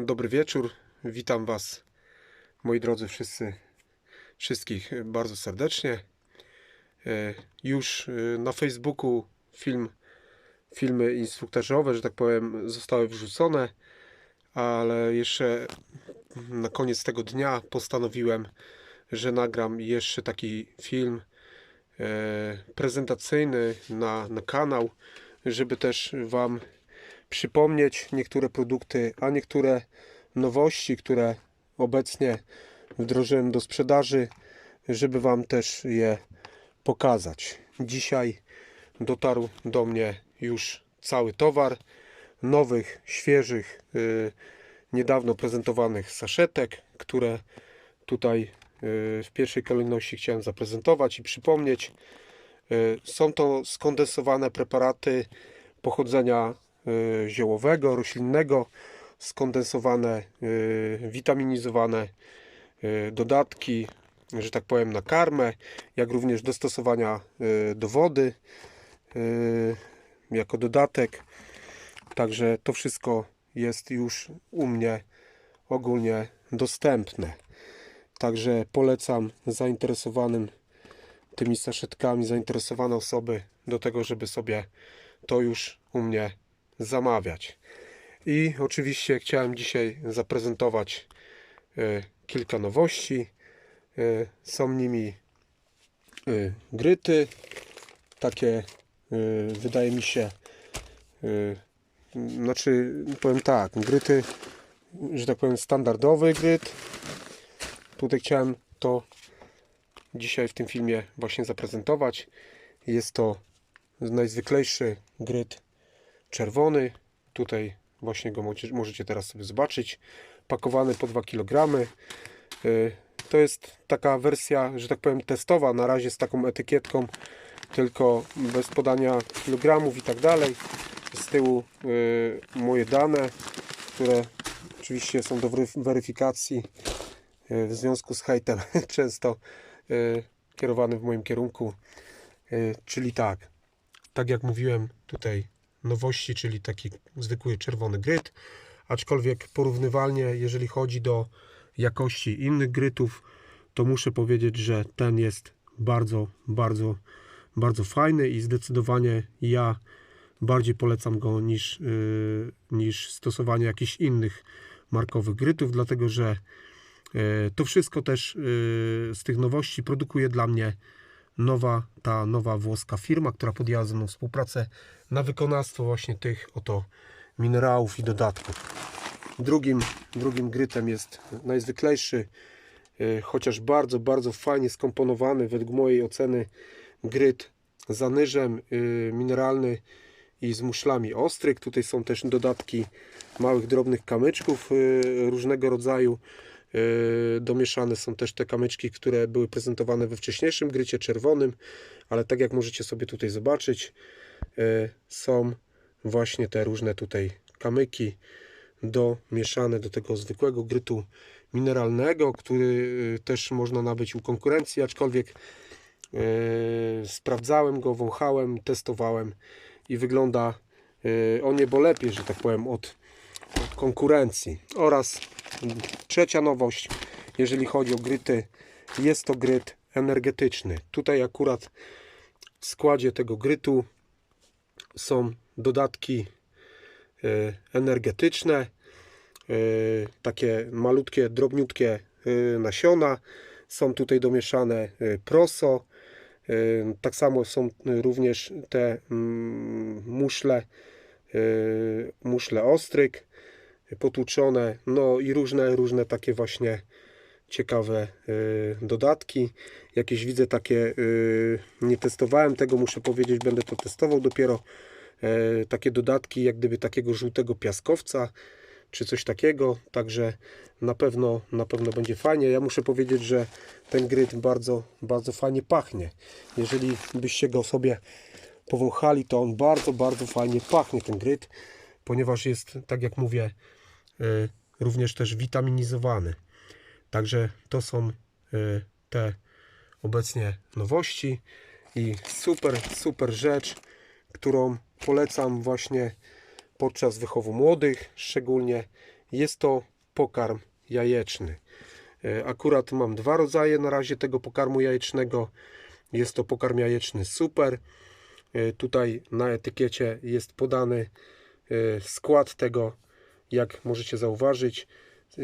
Dobry wieczór. Witam Was, moi drodzy wszyscy, wszystkich bardzo serdecznie. E, Już e, na Facebooku film, filmy instruktażowe, że tak powiem, zostały wrzucone, ale jeszcze na koniec tego dnia postanowiłem, że nagram jeszcze taki film e, prezentacyjny na, na kanał, żeby też Wam przypomnieć niektóre produkty, a niektóre nowości, które obecnie wdrożyłem do sprzedaży, żeby Wam też je pokazać. Dzisiaj dotarł do mnie już cały towar nowych, świeżych, yy, niedawno prezentowanych saszetek, które tutaj yy, w pierwszej kolejności chciałem zaprezentować i przypomnieć. Yy, Są to skondensowane preparaty pochodzenia y, ziołowego, roślinnego, skondensowane, y, witaminizowane y, dodatki, że tak powiem, na karmę, jak również do stosowania y, do wody y, jako dodatek. Także to wszystko jest już u mnie ogólnie dostępne. Także polecam zainteresowanym tymi saszetkami, zainteresowane osoby do tego, żeby sobie to już u mnie zamawiać. I oczywiście chciałem dzisiaj zaprezentować e, kilka nowości. E, Są nimi e, gryty, takie wydaje mi się, znaczy powiem tak, gryty, że tak powiem standardowy gryt. Tutaj chciałem to dzisiaj w tym filmie właśnie zaprezentować. Jest to najzwyklejszy gryt czerwony. Tutaj właśnie go możecie- teraz sobie zobaczyć. Pakowany po 2 kg. Y, To jest taka wersja, że tak powiem, testowa. Na razie z taką etykietką, tylko bez podania kilogramów i tak dalej. Z tyłu y, moje dane, które oczywiście są do weryf- weryfikacji y, w związku z hejtem często kierowany w moim kierunku. Czyli tak, tak jak mówiłem, tutaj nowości, czyli taki zwykły czerwony gryt, aczkolwiek porównywalnie, jeżeli chodzi do jakości innych grytów, to muszę powiedzieć, że ten jest bardzo, bardzo, bardzo fajny i zdecydowanie ja bardziej polecam go niż, yy, niż stosowanie jakichś innych markowych grytów, dlatego że yy, to wszystko też yy, z tych nowości produkuje dla mnie nowa, ta nowa włoska firma, która podjęła ze mną współpracę na wykonawstwo właśnie tych oto minerałów i dodatków. Drugim, drugim grytem jest najzwyklejszy, e, chociaż bardzo, bardzo fajnie skomponowany, według mojej oceny, gryt z anyżem e, mineralny i z muszlami ostryk. Tutaj są też dodatki małych, drobnych kamyczków e, różnego rodzaju. Yy, Domieszane są też te kamyczki, które były prezentowane we wcześniejszym grycie czerwonym, ale tak jak możecie sobie tutaj zobaczyć, yy, są właśnie te różne tutaj kamyki domieszane do tego zwykłego grytu mineralnego, który yy, też można nabyć u konkurencji, aczkolwiek sprawdzałem go, wąchałem, testowałem i wygląda o niebo lepiej, że tak powiem, od od konkurencji. Oraz trzecia nowość, jeżeli chodzi o gryty, jest to gryt energetyczny. Tutaj akurat w składzie tego grytu są dodatki e, energetyczne, e, takie malutkie, drobniutkie e, nasiona. Są tutaj domieszane proso. Tak samo są również te mm, muszle, muszle ostryk potłuczone, no i różne, różne takie właśnie ciekawe y, dodatki. Jakieś widzę takie, y, nie testowałem tego, muszę powiedzieć, będę to testował dopiero. E, takie dodatki, jak gdyby takiego żółtego piaskowca, czy coś takiego, także na pewno, na pewno będzie fajnie. Ja muszę powiedzieć, że ten gryt bardzo, bardzo fajnie pachnie. Jeżeli byście go sobie powąchali, to on bardzo, bardzo fajnie pachnie, ten gryt, ponieważ jest, tak jak mówię, y, również też witaminizowany. Także to są y, te obecnie nowości i super, super rzecz, którą polecam właśnie podczas wychowu młodych, szczególnie Jest to pokarm jajeczny. E, Akurat mam dwa rodzaje na razie tego pokarmu jajecznego. Jest to pokarm jajeczny super. E, Tutaj na etykiecie jest podany e, skład tego, jak możecie zauważyć. E,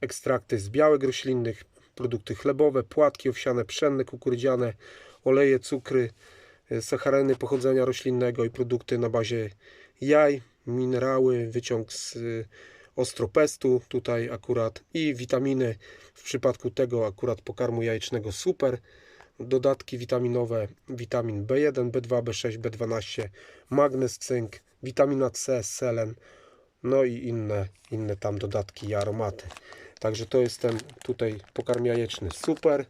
Ekstrakty z białek roślinnych, produkty chlebowe, płatki owsiane, pszenne, kukurydziane, oleje, cukry, sachareny pochodzenia roślinnego i produkty na bazie jaj, minerały, wyciąg z ostropestu. Tutaj akurat i witaminy. W przypadku tego akurat pokarmu jajecznego super dodatki witaminowe witamin B1, B2, B6, B12 magnez, cynk, witamina C, selen no i inne, inne tam dodatki i aromaty. Także to jest ten tutaj pokarm jajeczny super.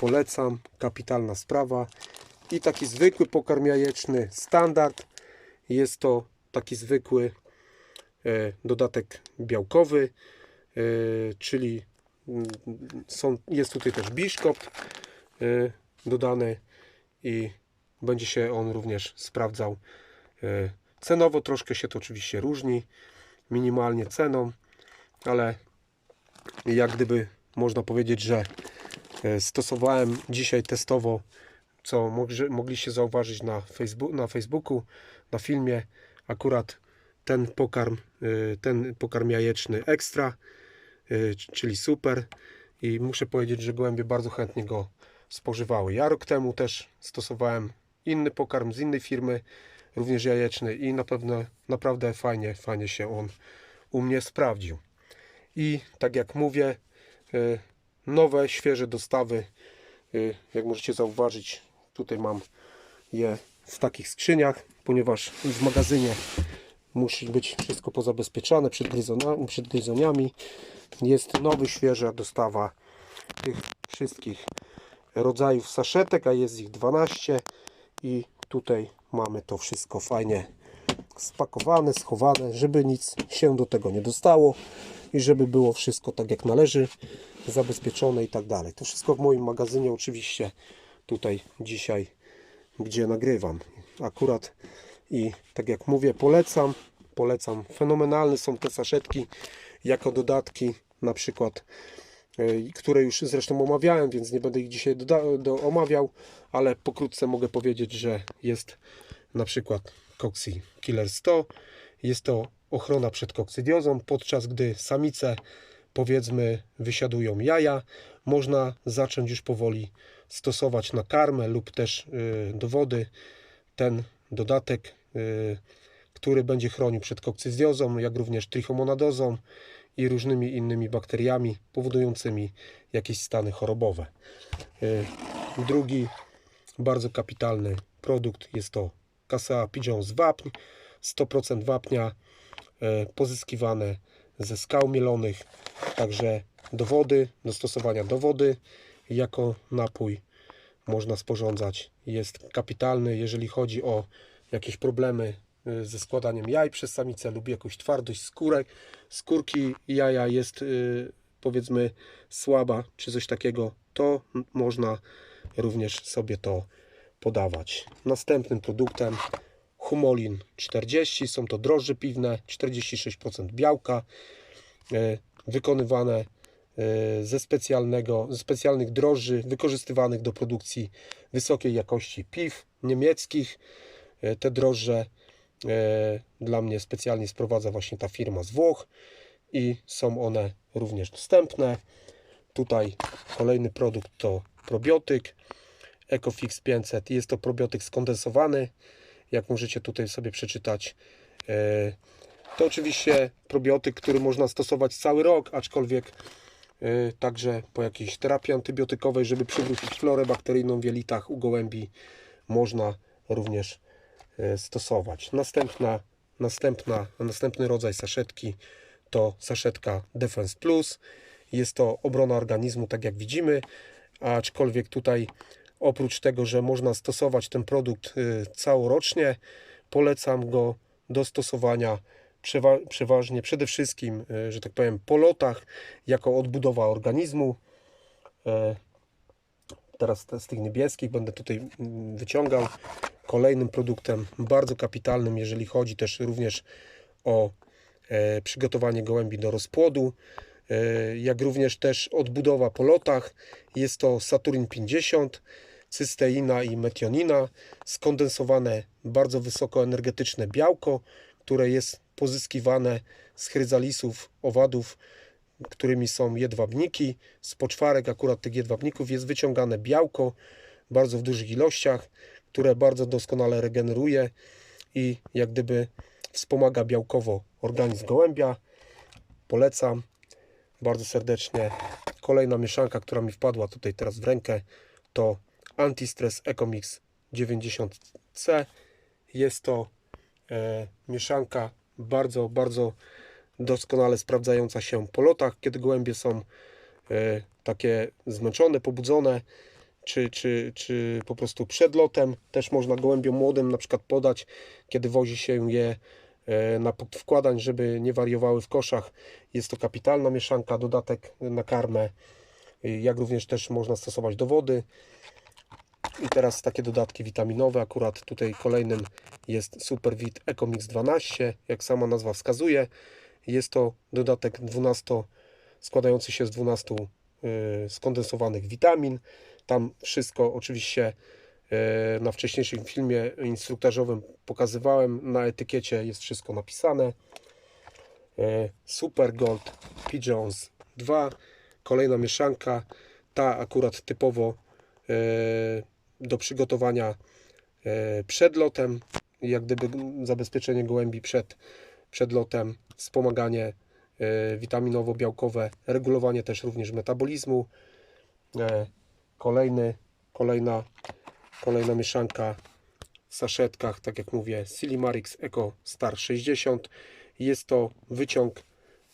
Polecam, kapitalna sprawa. I taki zwykły pokarm jajeczny standard. Jest to taki zwykły e, dodatek białkowy, e, czyli mm, są, jest tutaj też biszkopt dodany i będzie się on również sprawdzał. E, Cenowo troszkę się to oczywiście różni, minimalnie ceną, ale jak gdyby można powiedzieć, że e, stosowałem dzisiaj testowo, co mogli- mogliście zauważyć na, na Facebooku, na filmie, akurat ten pokarm, y, ten pokarm jajeczny ekstra, y, czyli super i muszę powiedzieć, że gołębie bardzo chętnie go spożywały. Ja rok temu też stosowałem inny pokarm z innej firmy, również jajeczny i na pewno naprawdę fajnie, fajnie się on u mnie sprawdził. I tak jak mówię, y, nowe, świeże dostawy, y, jak możecie zauważyć, tutaj mam je w takich skrzyniach, ponieważ w magazynie musi być wszystko pozabezpieczane przed, gryzona, przed gryzoniami. Jest nowy, świeża dostawa tych wszystkich rodzajów saszetek, a jest ich 12 i tutaj mamy to wszystko fajnie spakowane, schowane, żeby nic się do tego nie dostało i żeby było wszystko tak jak należy, zabezpieczone i tak dalej. To wszystko w moim magazynie oczywiście tutaj dzisiaj, gdzie nagrywam. Akurat i tak jak mówię, polecam, polecam. Fenomenalne są te saszetki jako dodatki, na przykład które już zresztą omawiałem, więc nie będę ich dzisiaj doda- do, omawiał, ale pokrótce mogę powiedzieć, że jest na przykład Coxy Killer 100. Jest to ochrona przed kokcydiozą, podczas gdy samice powiedzmy wysiadują jaja, można zacząć już powoli stosować na karmę lub też y, do wody ten dodatek, y, który będzie chronił przed kokcydiozą, jak również trichomonadozą i różnymi innymi bakteriami powodującymi jakieś stany chorobowe. Y, Drugi bardzo kapitalny produkt jest to Casea Pigeons Wapń, 100% wapnia e, pozyskiwane ze skał mielonych, także do wody, do stosowania do wody jako napój można sporządzać. Jest kapitalny, jeżeli chodzi o jakieś problemy ze składaniem jaj przez samicę lub jakąś twardość skórek, skórki jaja jest e, powiedzmy słaba czy coś takiego, to można również sobie to podawać. Następnym produktem Humolin 40, są to drożdże piwne, 46% białka, e, wykonywane ze specjalnego, ze specjalnych drożdży wykorzystywanych do produkcji wysokiej jakości piw niemieckich. Te drożdże dla mnie specjalnie sprowadza właśnie ta firma z Włoch i są one również dostępne. Tutaj kolejny produkt to probiotyk Ecofix 500. Jest to probiotyk skondensowany, jak możecie tutaj sobie przeczytać. E, To oczywiście probiotyk, który można stosować cały rok, aczkolwiek e, także po jakiejś terapii antybiotykowej, żeby przywrócić florę bakteryjną w jelitach u gołębi, można również e, stosować. Następna, następna, następny rodzaj saszetki to saszetka Defense Plus. Jest to obrona organizmu, tak jak widzimy, aczkolwiek tutaj oprócz tego, że można stosować ten produkt y, całorocznie, polecam go do stosowania przewa- przeważnie, przede wszystkim, y, że tak powiem, po lotach, jako odbudowa organizmu. E, Teraz te- z tych niebieskich będę tutaj mm, wyciągał. Kolejnym produktem bardzo kapitalnym, jeżeli chodzi też również o e, przygotowanie gołębi do rozpłodu, e, jak również też odbudowa po lotach. Jest to Saturn 50, cysteina i metionina, skondensowane bardzo wysokoenergetyczne białko, które jest pozyskiwane z chryzalisów, owadów, którymi są jedwabniki. Z poczwarek akurat tych jedwabników jest wyciągane białko bardzo w dużych ilościach, które bardzo doskonale regeneruje i jak gdyby wspomaga białkowo organizm gołębia. Polecam bardzo serdecznie. Kolejna mieszanka, która mi wpadła tutaj teraz w rękę, to Antistress Ecomix 90C. Jest to e, mieszanka bardzo, bardzo doskonale sprawdzająca się po lotach, kiedy gołębie są e, takie zmęczone, pobudzone, czy, czy, czy po prostu przed lotem. Też można gołębiom młodym na przykład podać, kiedy wozi się je e, na punkt wkładań, żeby nie wariowały w koszach. Jest to kapitalna mieszanka, dodatek na karmę, jak również też można stosować do wody. I teraz takie dodatki witaminowe. Akurat tutaj kolejnym jest Supervit Ecomix 12, jak sama nazwa wskazuje. Jest to dodatek 12, składający się z 12 y, skondensowanych witamin. Tam wszystko oczywiście y, na wcześniejszym filmie instruktażowym pokazywałem. Na etykiecie jest wszystko napisane. Y, Super Gold Pigeons 2. Kolejna mieszanka. Ta akurat typowo do przygotowania przed lotem, jak gdyby zabezpieczenie gołębi przed, przed lotem, wspomaganie witaminowo-białkowe, regulowanie też również metabolizmu. Kolejny, kolejna, kolejna mieszanka w saszetkach, tak jak mówię, Silimarix Eco Star 60. Jest to wyciąg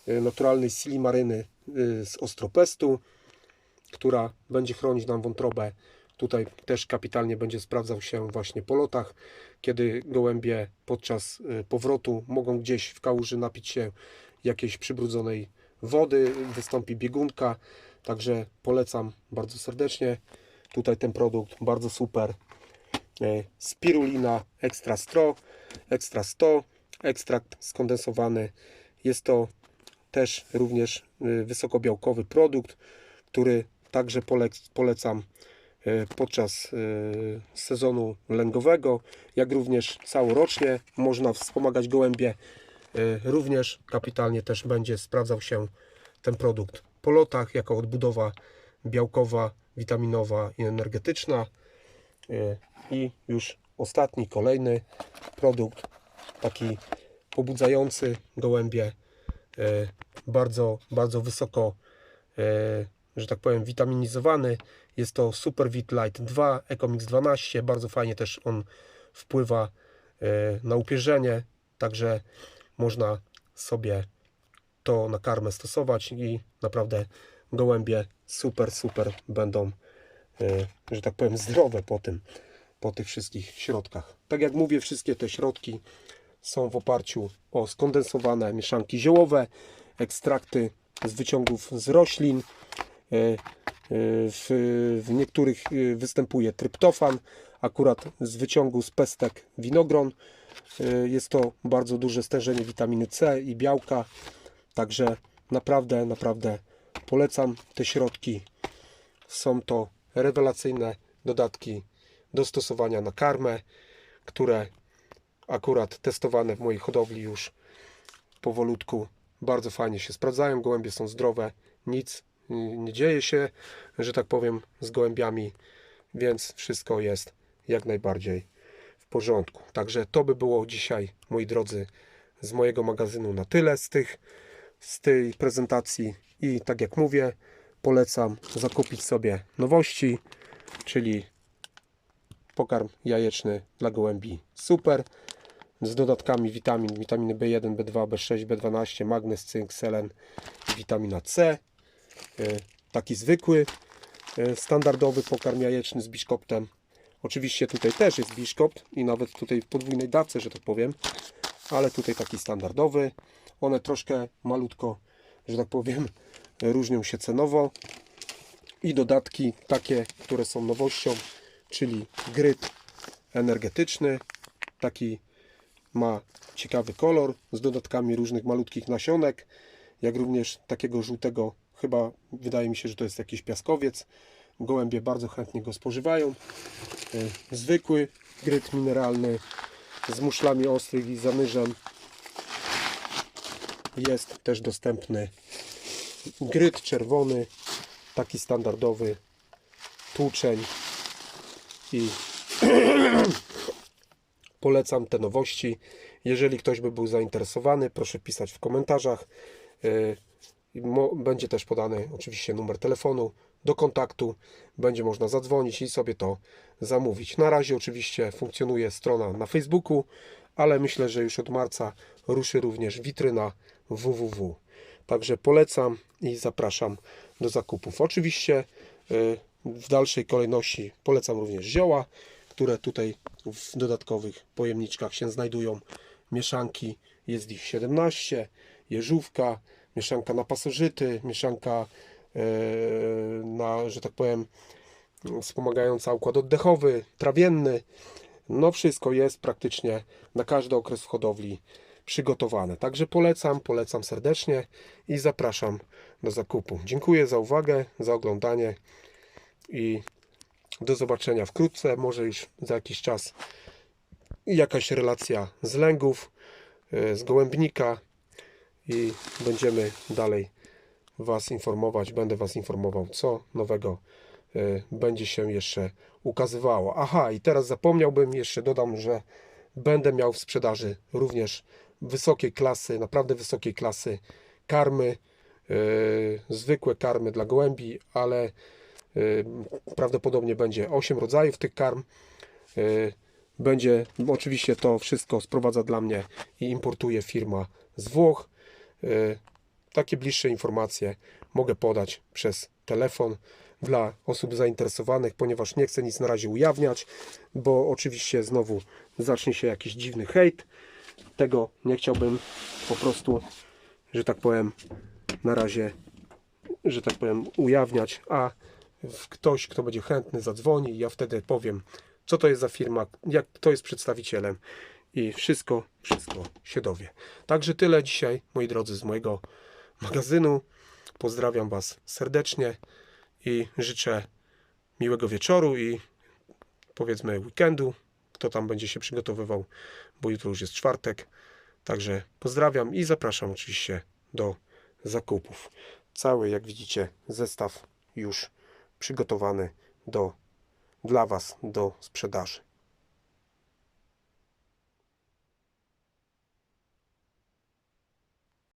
naturalnej silimaryny z ostropestu, która będzie chronić nam wątrobę Tutaj też kapitalnie będzie sprawdzał się właśnie po lotach, kiedy gołębie podczas y, powrotu mogą gdzieś w kałuży napić się jakiejś przybrudzonej wody, wystąpi biegunka, także polecam bardzo serdecznie. Tutaj ten produkt bardzo super. Y, spirulina Extra 100, Extra 100, ekstrakt skondensowany. Jest to też również y, wysokobiałkowy produkt, który także polecam E, podczas e, sezonu lęgowego, jak również całorocznie można wspomagać gołębie. E, również kapitalnie też będzie sprawdzał się ten produkt po lotach jako odbudowa białkowa, witaminowa i energetyczna. I już ostatni, kolejny produkt, taki pobudzający gołębie, bardzo, bardzo wysoko że tak powiem, witaminizowany. Jest to Super Vit Light 2, Ecomix 12. Bardzo fajnie też on wpływa na upierzenie, także można sobie to na karmę stosować i naprawdę gołębie super, super będą, e, że tak powiem, zdrowe po tym, po tych wszystkich środkach. Tak jak mówię, wszystkie te środki są w oparciu o skondensowane mieszanki ziołowe, ekstrakty z wyciągów z roślin, E, e, w, w niektórych występuje tryptofan, akurat z wyciągu z pestek winogron. Jest to bardzo duże stężenie witaminy C i białka, także naprawdę, naprawdę polecam te środki. Są to rewelacyjne dodatki do stosowania na karmę, które akurat testowane w mojej hodowli już powolutku bardzo fajnie się sprawdzają. Gołębie są zdrowe, nic nie dzieje się, że tak powiem, z gołębiami, więc wszystko jest jak najbardziej w porządku. Także to by było dzisiaj, moi drodzy, z mojego magazynu na tyle z tych z tej prezentacji i tak jak mówię, polecam zakupić sobie nowości, czyli pokarm jajeczny dla gołębi super z dodatkami witamin, witaminy B1, B2, B6, B12, magnez, cynk, selen witamina C. E, taki zwykły, e, standardowy pokarm jajeczny z biszkoptem. Oczywiście tutaj też jest biszkopt i nawet tutaj w podwójnej dawce, że tak powiem, ale tutaj taki standardowy. One troszkę malutko, że tak powiem, różnią się cenowo. I dodatki takie, które są nowością, czyli gryt energetyczny, taki Ma ciekawy kolor z dodatkami różnych malutkich nasionek, jak również takiego żółtego, chyba wydaje mi się, że to jest jakiś piaskowiec. Gołębie bardzo chętnie go spożywają. Y, Zwykły gryt mineralny z muszlami ostrych i zanyżem jest też dostępny. Gryt czerwony, taki standardowy, tłuczeń i polecam te nowości. Jeżeli ktoś by był zainteresowany, proszę pisać w komentarzach. Mo- Będzie też podany oczywiście numer telefonu do kontaktu. Będzie można zadzwonić i sobie to zamówić. Na razie oczywiście funkcjonuje strona na Facebooku, ale myślę, że już od marca ruszy również witryna www. Także polecam i zapraszam do zakupów. Oczywiście yy, w dalszej kolejności polecam również zioła, które tutaj w dodatkowych pojemniczkach się znajdują. Mieszanki, jest ich 17, jeżówka, mieszanka na pasożyty, mieszanka e, na, że tak powiem, wspomagająca układ oddechowy, trawienny. No wszystko jest praktycznie na każdy okres w hodowli przygotowane. Także polecam, polecam serdecznie i zapraszam do zakupu. Dziękuję za uwagę, za oglądanie i do zobaczenia wkrótce, może już za jakiś czas jakaś relacja z lęgów, e, z gołębnika i będziemy dalej Was informować. Będę Was informował, co nowego e, będzie się jeszcze ukazywało. Aha, i teraz zapomniałbym, jeszcze dodam, że będę miał w sprzedaży również wysokiej klasy, naprawdę wysokiej klasy karmy, e, zwykłe karmy dla gołębi, ale y, prawdopodobnie będzie 8 rodzajów tych karm. Y, Będzie oczywiście to wszystko sprowadza dla mnie i importuje firma z Włoch. Takie bliższe informacje mogę podać przez telefon dla osób zainteresowanych, ponieważ nie chcę nic na razie ujawniać, bo oczywiście znowu zacznie się jakiś dziwny hejt. Tego nie chciałbym po prostu, że tak powiem, na razie że tak powiem, ujawniać, a ktoś, kto będzie chętny, zadzwoni i ja wtedy powiem, co to jest za firma, jak kto jest przedstawicielem i wszystko, wszystko się dowie. Także tyle dzisiaj, moi drodzy, z mojego magazynu. Pozdrawiam Was serdecznie i życzę miłego wieczoru i powiedzmy weekendu, kto tam będzie się przygotowywał, bo jutro już jest czwartek. Także pozdrawiam i zapraszam oczywiście do zakupów. Cały, jak widzicie, zestaw już przygotowany do, dla Was do sprzedaży.